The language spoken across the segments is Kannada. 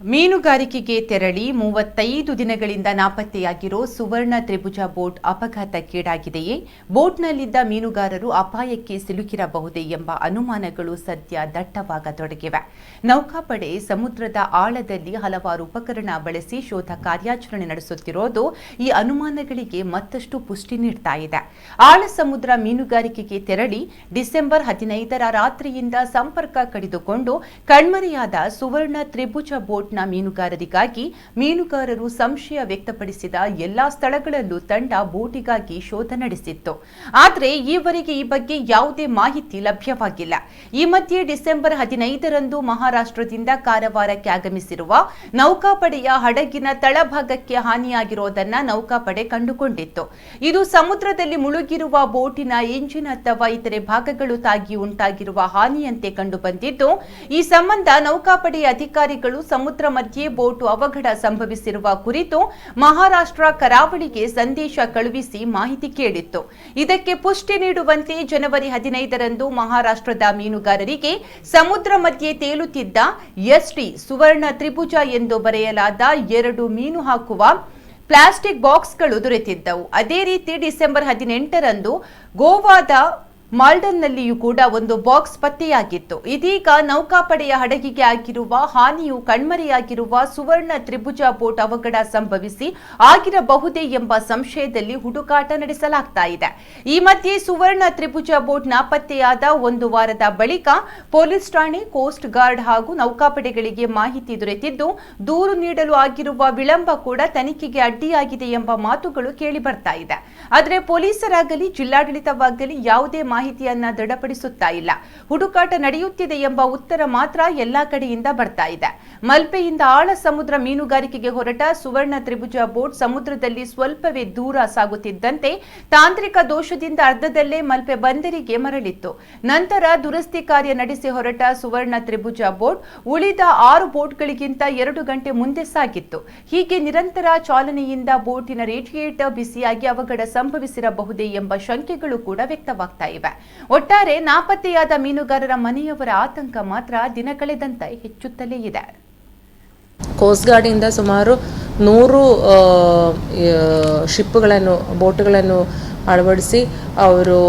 ಮೀನುಗಾರಿಕೆಗೆ ತೆರಳಿ ಮೂವತ್ತೈದು ದಿನಗಳಿಂದ ನಾಪತ್ತೆಯಾಗಿರೋ ಸುವರ್ಣ ತ್ರಿಭುಜ ಬೋಟ್ ಅಪಘಾತಕ್ಕೀಡಾಗಿದೆಯೇ? ಬೋಟ್ನಲ್ಲಿದ್ದ ಮೀನುಗಾರರು ಅಪಾಯಕ್ಕೆ ಸಿಲುಕಿರಬಹುದೇ ಎಂಬ ಅನುಮಾನಗಳು ಸದ್ಯ ದಟ್ಟವಾಗತೊಡಗಿವೆ. ನೌಕಾಪಡೆ ಸಮುದ್ರದ ಆಳದಲ್ಲಿ ಹಲವಾರು ಉಪಕರಣ ಬಳಸಿ ಶೋಧ ಕಾರ್ಯಾಚರಣೆ ನಡೆಸುತ್ತಿರೋದು ಈ ಅನುಮಾನಗಳಿಗೆ ಮತ್ತಷ್ಟು ಪುಷ್ಟಿ ನೀಡ್ತಾ ಇದೆ. ಆಳ ಸಮುದ್ರ ಮೀನುಗಾರಿಕೆಗೆ ತೆರಳಿ ಡಿಸೆಂಬರ್ ಹದಿನೈದರ ರಾತ್ರಿಯಿಂದ ಸಂಪರ್ಕ ಕಡಿದುಕೊಂಡು ಕಣ್ಮರೆಯಾದ ಸುವರ್ಣ ತ್ರಿಭುಜ ಬೋಟ್ನ ಮೀನುಗಾರರಿಗಾಗಿ ಮೀನುಗಾರರು ಸಂಶಯ ವ್ಯಕ್ತಪಡಿಸಿದ ಎಲ್ಲಾ ಸ್ಥಳಗಳಲ್ಲೂ ತಂಡ ಬೋಟಿಗಾಗಿ ಶೋಧ ನಡೆಸಿತ್ತು. ಆದರೆ ಈವರೆಗೆ ಈ ಬಗ್ಗೆ ಯಾವುದೇ ಮಾಹಿತಿ ಲಭ್ಯವಾಗಿಲ್ಲ. ಈ ಮಧ್ಯೆ ಡಿಸೆಂಬರ್ ಹದಿನೈದರಂದು ಮಹಾರಾಷ್ಟ್ರದಿಂದ ಕಾರವಾರಕ್ಕೆ ಆಗಮಿಸಿರುವ ನೌಕಾಪಡೆಯ ಹಡಗಿನ ತಳಭಾಗಕ್ಕೆ ಹಾನಿಯಾಗಿರೋದನ್ನ ನೌಕಾಪಡೆ ಕಂಡುಕೊಂಡಿತ್ತು. ಇದು ಸಮುದ್ರದಲ್ಲಿ ಮುಳುಗಿರುವ ಬೋಟಿನ ಇಂಜಿನ್ ಅಥವಾ ಇತರೆ ಭಾಗಗಳು ತಾಗಿ ಉಂಟಾಗಿರುವ ಹಾನಿಯಂತೆ ಕಂಡುಬಂದಿದ್ದು, ಈ ಸಂಬಂಧ ನೌಕಾಪಡೆಯ ಅಧಿಕಾರಿಗಳು ಸಮುದ್ರ ಮಧ್ಯೆ ಬೋಟು ಅವಘಡ ಸಂಭವಿಸಿರುವ ಕುರಿತು ಮಹಾರಾಷ್ಟ್ರ ಕರಾವಳಿಗೆ ಸಂದೇಶ ಕಳುಹಿಸಿ ಮಾಹಿತಿ ಕೇಳಿತ್ತು. ಇದಕ್ಕೆ ಪುಷ್ಟಿ ನೀಡುವಂತೆ ಜನವರಿ ಹದಿನೈದರಂದು ಮಹಾರಾಷ್ಟ್ರದ ಮೀನುಗಾರರಿಗೆ ಸಮುದ್ರ ಮಧ್ಯೆ ತೇಲುತ್ತಿದ್ದ ಎಸ್ಟಿ ಸುವರ್ಣ ತ್ರಿಭುಜ ಎಂದು ಬರೆಯಲಾದ ಎರಡು ಮೀನು ಹಾಕುವ ಪ್ಲಾಸ್ಟಿಕ್ ಬಾಕ್ಸ್ಗಳು ದೊರೆತಿದ್ದವು. ಅದೇ ರೀತಿ ಡಿಸೆಂಬರ್ ಹದಿನೆಂಟರಂದು ಗೋವಾದ ಮಾಲ್ಡನ್ನಲ್ಲಿಯೂ ಕೂಡ ಒಂದು ಬಾಕ್ಸ್ ಪತ್ತೆಯಾಗಿತ್ತು. ಇದೀಗ ನೌಕಾಪಡೆಯ ಹಡಗಿಗೆ ಆಗಿರುವ, ಹಾನಿಯು ಕಣ್ಮರೆಯಾಗಿರುವ ಸುವರ್ಣ ತ್ರಿಭುಜ ಬೋಟ್ ಅವಘಡ ಸಂಭವಿಸಿ ಆಗಿರಬಹುದೇ ಎಂಬ ಸಂಶಯದಲ್ಲಿ ಹುಡುಕಾಟ ನಡೆಸಲಾಗ್ತಾ ಇದೆ. ಈ ಮಧ್ಯೆ ಸುವರ್ಣ ತ್ರಿಭುಜ ಬೋಟ್ ನಾಪತ್ತೆಯಾದ ಒಂದು ವಾರದ ಬಳಿಕ ಪೊಲೀಸ್ ಠಾಣೆ, ಕೋಸ್ಟ್ ಗಾರ್ಡ್ ಹಾಗೂ ನೌಕಾಪಡೆಗಳಿಗೆ ಮಾಹಿತಿ ದೊರೆತಿದ್ದು, ದೂರು ನೀಡಲು ಆಗಿರುವ ವಿಳಂಬ ಕೂಡ ತನಿಖೆಗೆ ಅಡ್ಡಿಯಾಗಿದೆ ಎಂಬ ಮಾತುಗಳು ಕೇಳಿ ಬರ್ತಾ ಇದೆ. ಆದರೆ ಪೊಲೀಸರಾಗಲಿ, ಜಿಲ್ಲಾಡಳಿತವಾಗಲಿ ಯಾವುದೇ ಮಾಹಿತಿಯನ್ನ ದೃಢಪಡಿಸುತ್ತಾ ಇಲ್ಲ. ಹುಡುಕಾಟ ನಡೆಯುತ್ತಿದೆ ಎಂಬ ಉತ್ತರ ಮಾತ್ರ ಎಲ್ಲಾ ಕಡೆಯಿಂದ ಬರ್ತಾ ಇದೆ. ಮಲ್ಪೆಯಿಂದ ಆಳ ಸಮುದ್ರ ಮೀನುಗಾರಿಕೆಗೆ ಹೊರಟ ಸುವರ್ಣ ತ್ರಿಭುಜ ಬೋಟ್ ಸಮುದ್ರದಲ್ಲಿ ಸ್ವಲ್ಪವೇ ದೂರ ಸಾಗುತ್ತಿದ್ದಂತೆ ತಾಂತ್ರಿಕ ದೋಷದಿಂದ ಅರ್ಧದಲ್ಲೇ ಮಲ್ಪೆ ಬಂದರಿಗೆ ಮರಳಿತ್ತು. ನಂತರ ದುರಸ್ತಿ ಕಾರ್ಯ ನಡೆಸಿ ಹೊರಟ ಸುವರ್ಣ ತ್ರಿಭುಜ ಬೋಟ್ ಉಳಿದ ಆರು ಬೋಟ್ಗಳಿಗಿಂತ ಎರಡು ಗಂಟೆ ಮುಂದೆ ಸಾಗಿತ್ತು. ಹೀಗೆ ನಿರಂತರ ಚಾಲನೆಯಿಂದ ಬೋಟಿನ ರೇಡಿಯೇಟರ್ ಬಿಸಿಯಾಗಿ ಅವಘಡ ಸಂಭವಿಸಿರಬಹುದೇ ಎಂಬ ಶಂಕೆಗಳು ಕೂಡ ವ್ಯಕ್ತವಾಗ್ತಾ ಇವೆ. ಒಟ್ಟಾರೆ ನಾಪತ್ತೆಯಾದ ಮೀನುಗಾರರ ಮನೆಯವರ ಆತಂಕ ಮಾತ್ರ ದಿನ ಕಳೆದಂತೆ ಹೆಚ್ಚುತ್ತಲೇ ಇದೆ. ಕೋಸ್ಟ್ ಗಾರ್ಡಿಂದ ಸುಮಾರು ನೂರು ಶಿಪ್ಗಳನ್ನು ಬೋಟ್ಗಳನ್ನು ಅಳವಡಿಸಿ ಅವರು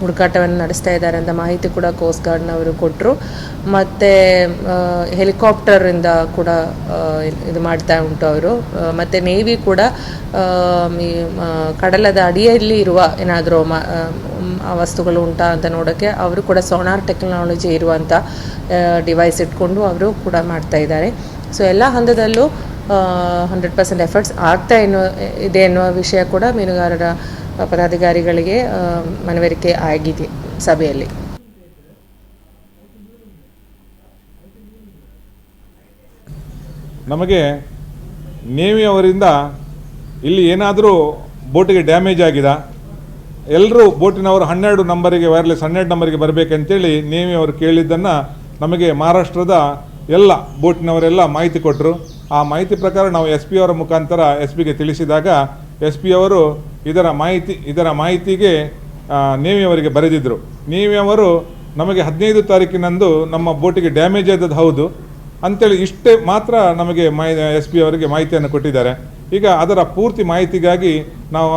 ಹುಡುಕಾಟವನ್ನು ನಡೆಸ್ತಾ ಇದ್ದಾರೆ ಅಂತ ಮಾಹಿತಿ ಕೂಡ ಕೋಸ್ಟ್ ಗಾರ್ಡ್ನವರು ಕೊಟ್ಟರು ಮತ್ತು ಹೆಲಿಕಾಪ್ಟರಿಂದ ಕೂಡ ಇದು ಮಾಡ್ತಾ ಉಂಟು ಅವರು. ಮತ್ತು ನೇವಿ ಕೂಡ ಕಡಲದ ಅಡಿಯಲ್ಲಿ ಇರುವ ಏನಾದರೂ ವಸ್ತುಗಳು ಉಂಟಾ ಅಂತ ನೋಡೋಕ್ಕೆ ಅವರು ಕೂಡ ಸೋನಾರ್ ಟೆಕ್ನಾಲಜಿ ಇರುವಂಥ ಡಿವೈಸ್ ಇಟ್ಕೊಂಡು ಅವರು ಕೂಡ ಮಾಡ್ತಾ ಇದ್ದಾರೆ. ಸೊ ಎಲ್ಲ ಹಂತದಲ್ಲೂ ಹಂಡ್ರೆಡ್ ಪರ್ಸೆಂಟ್ ಎಫರ್ಟ್ಸ್ ಆಗ್ತಾ ಎನ್ನುವ ಇದೆ ಎನ್ನುವ ವಿಷಯ ಕೂಡ ಮೀನುಗಾರರ ಪದಾಧಿಕಾರಿಗಳಿಗೆ ಮನವರಿಕೆ ಆಗಿದೆ ಸಭೆಯಲ್ಲಿ. ನಮಗೆ ನೇವಿ ಅವರಿಂದ ಇಲ್ಲಿ ಏನಾದರೂ ಬೋಟಿಗೆ ಡ್ಯಾಮೇಜ್ ಆಗಿದೆ? ಎಲ್ಲರೂ ಬೋಟಿನವರು ಹನ್ನೆರಡು ನಂಬರಿಗೆ ವೈರ್ಲೆಸ್ ಹನ್ನೆರಡು ನಂಬರಿಗೆ ಬರಬೇಕಂತೇಳಿ ನೇಮಿ ಅವರು ಕೇಳಿದ್ದನ್ನು ನಮಗೆ ಮಹಾರಾಷ್ಟ್ರದ ಎಲ್ಲ ಬೋಟಿನವರೆಲ್ಲ ಮಾಹಿತಿ ಕೊಟ್ಟರು ಆ ಮಾಹಿತಿ ಪ್ರಕಾರ ನಾವು ಎಸ್ ಪಿ ಅವರ ಮುಖಾಂತರ ಎಸ್ ಪಿಗೆ ತಿಳಿಸಿದಾಗ ಎಸ್ ಪಿ ಅವರು ಇದರ ಮಾಹಿತಿ, ಇದರ ಮಾಹಿತಿಗೆ ನೇಮಿಯವರಿಗೆ ಬರೆದಿದ್ದರು ನೇವಿ ಅವರು ನಮಗೆ ಹದಿನೈದು ತಾರೀಕಿನಂದು ನಮ್ಮ ಬೋಟಿಗೆ ಡ್ಯಾಮೇಜ್ ಆದದ್ದು ಹೌದು. ಅಂತೇಳಿ ಇಷ್ಟೇ ಮಾತ್ರ ನಮಗೆ ಮಾ, ಎಸ್ ಪಿ ಅವರಿಗೆ ಮಾಹಿತಿಯನ್ನು ಕೊಟ್ಟಿದ್ದಾರೆ. ಈಗ ಅದರ ಪೂರ್ತಿ ಮಾಹಿತಿಗಾಗಿ ನಾವು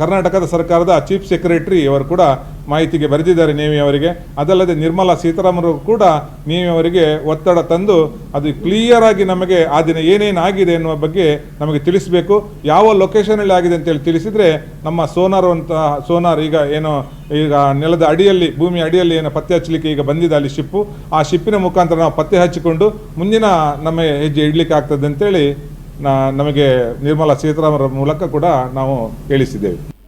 ಕರ್ನಾಟಕದ ಸರ್ಕಾರದ ಚೀಫ್ ಸೆಕ್ರೆಟರಿ ಅವರು ಕೂಡ ಮಾಹಿತಿಗೆ ಬರೆದಿದ್ದಾರೆ ನೇವಿ ಅವರಿಗೆ. ಅದಲ್ಲದೆ ನಿರ್ಮಲಾ ಸೀತಾರಾಮನ್ ಕೂಡ ನೇವಿ ಅವರಿಗೆ ಒತ್ತಡ ತಂದು ಅದು ಕ್ಲಿಯರ್ ಆಗಿ ನಮಗೆ ಆ ದಿನ ಏನೇನು ಆಗಿದೆ ಎನ್ನುವ ಬಗ್ಗೆ ನಮಗೆ ತಿಳಿಸಬೇಕು. ಯಾವ ಲೊಕೇಶನಲ್ಲಿ ಆಗಿದೆ ಅಂತೇಳಿ ತಿಳಿಸಿದರೆ ನಮ್ಮ ಸೋನಾರ್ ಅಂತ ಸೋನಾರ್ ಈಗ ಏನು ಈಗ ನೆಲದ ಅಡಿಯಲ್ಲಿ, ಭೂಮಿ ಅಡಿಯಲ್ಲಿ ಏನು ಪತ್ತೆ ಹಚ್ಚಲಿಕ್ಕೆ ಈಗ ಬಂದಿದೆ ಅಲ್ಲಿ ಶಿಪ್ಪು ಆ ಶಿಪ್ಪಿನ ಮುಖಾಂತರ ನಾವು ಪತ್ತೆ ಹಚ್ಚಿಕೊಂಡು ಮುಂದಿನ ನಮ್ಮ ಹೆಜ್ಜೆ ಇಡಲಿಕ್ಕೆ ಆಗ್ತದೆ ಅಂತೇಳಿ ನಮಗೆ ನಿರ್ಮಲಾ ಸೀತಾರಾಮರ ಮೂಲಕ ಕೂಡ ನಾವು ಹೇಳಿಸಿದ್ದೇವೆ